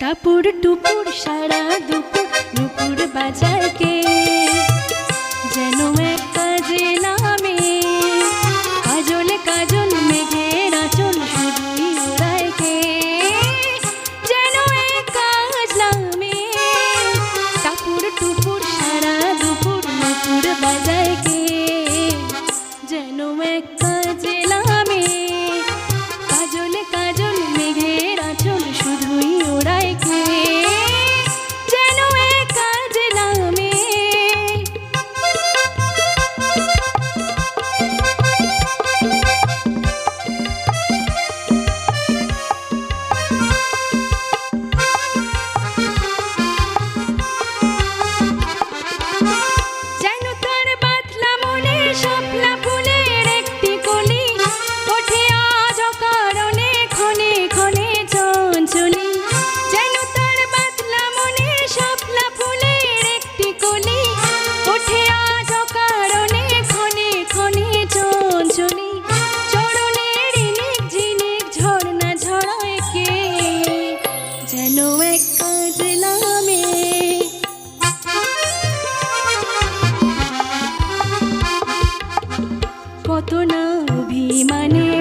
টাপুর টুপুর, সারা দুপুর নুপুর বাজার কে যেন এক কাজে নামে। কাজল কাজল, মেঘের আচল শুধুই ওড়ায় কে যেন এক কাজ নামে। টাপুর টুপুর, সারা দুপুর নুপুর বাজার কে যেন এক কাজে নামে।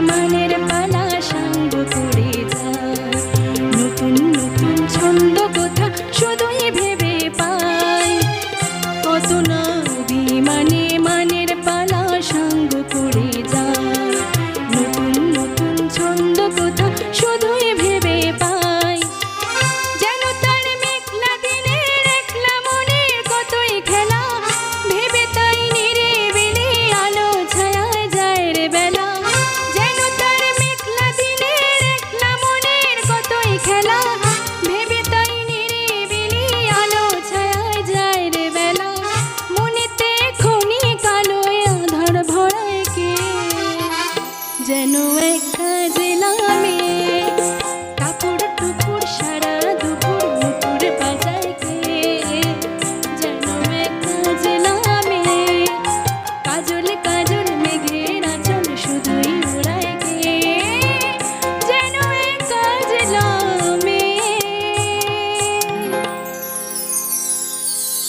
মানের পালা নতুন নতুন ছন্দ কথা শুধুই ভেবে পাই মানের পালা নতুন নতুন ছন্দ কথা শুধুই